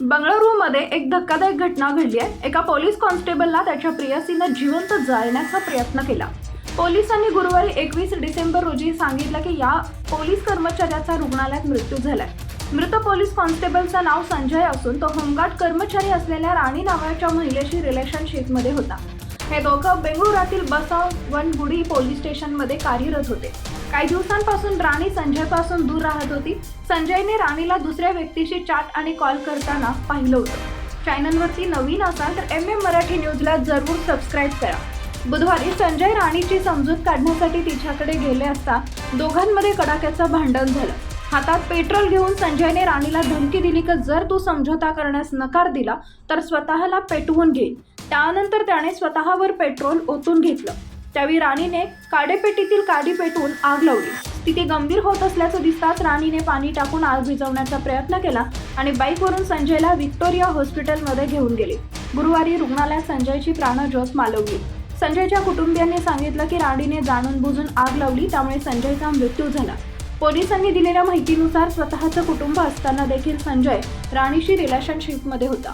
बंगळुरूमध्ये एक धक्कादायक घटना घडली आहे. एका पोलीस कॉन्स्टेबलला त्याच्या प्रियसीनं जिवंत जाळण्याचा प्रयत्न केला. पोलिसांनी गुरुवारी एकवीस डिसेंबर रोजी सांगितलं की या पोलीस कर्मचाऱ्याचा रुग्णालयात मृत्यू झालाय. मृत पोलीस कॉन्स्टेबलचं नाव संजय असून तो होमगार्ड कर्मचारी असलेल्या राणी नावाच्या महिलेशी रिलेशनशिपमध्ये होता. हे दोघं बेंगळुरातील बसवनगुडी पोलीस स्टेशनमध्ये कार्यरत होते. काही दिवसांपासून राणी संजयपासून दूर राहत होती. संजयने राणीला दुसऱ्या व्यक्तीशी चॅट आणि कॉल करताना पाहिलं होतं. चॅनलवरती नवीन असाल तर एम एम मराठी न्यूजला जरूर सबस्क्राईब करा. बुधवारी संजय राणीची समजूत काढण्यासाठी तिच्याकडे गेले असता दोघांमध्ये कडाक्याचं भांडण झालं. हातात पेट्रोल घेऊन संजयने राणीला धमकी दिली की जर तू समझोता करण्यास नकार दिला तर स्वतःला पेटवून घेईल त्यानंतर त्याने स्वतःवर पेट्रोल ओतून घेतलं. त्यावेळी राणीने काडेपेटीतील काडी पेटवून आग लावली. तिथे गंभीर होत असल्याचं दिसताच राणीने पाणी टाकून आग विझवण्याचा प्रयत्न केला आणि बाईकवरून संजयला व्हिक्टोरिया हॉस्पिटलमध्ये घेऊन गेले. गुरुवारी रुग्णालयात संजयची प्राणज्योत मालवली. संजयच्या कुटुंबियांनी सांगितलं की राणीने जाणून बुजून आग लावली त्यामुळे संजयचा मृत्यू झाला. पोलिसांनी दिलेल्या माहितीनुसार स्वतःचं कुटुंब असताना देखील संजय राणीशी रिलेशनशिपमध्ये होता.